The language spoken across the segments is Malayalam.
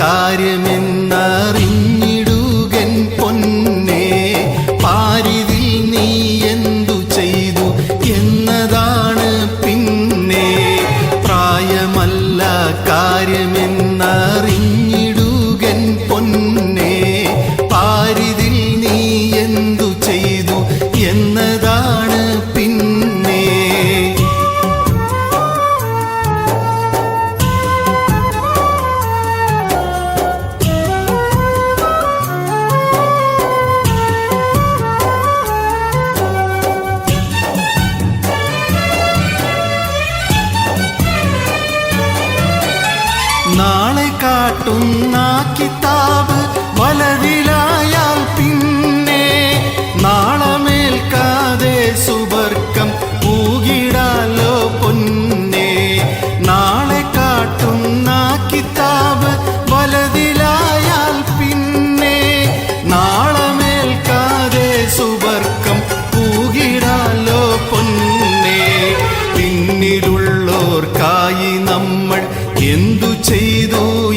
കാര്യമെന്നറിഞ്ഞിടുകൻ പൊന്നെ. പാരിതിൽ നീ എന്തു ചെയ്തു എന്നതാണ് പിന്നെ. പ്രായമല്ല കാര്യമെന്നറിഞ്ഞിടുകൻ നാളെ കാട്ടുന്ന കിതാബ് ചെയ്തു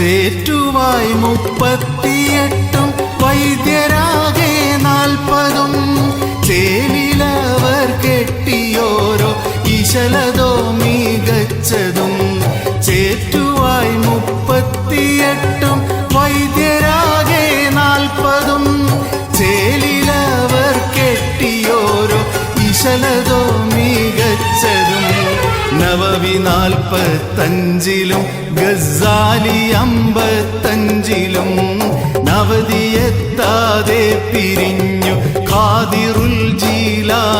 ചേറ്റുവായി മുപ്പത്തിയെട്ടും വൈദ്യരാകെ നാൽപ്പതും. ചേലിലവർ കെട്ടിയോരോ ഇശലതോ മികച്ചതും. ചേറ്റുവായി മുപ്പത്തിയെട്ടും വൈദ്യരാകെ നാൽപ്പതും. നവവി നാൽപ്പത്തഞ്ചിലും ഗസാലി അമ്പത്തഞ്ചിലും. നവതിയെത്താതെ പിരിഞ്ഞു ഖാദിറുൽ ജീലാനിയും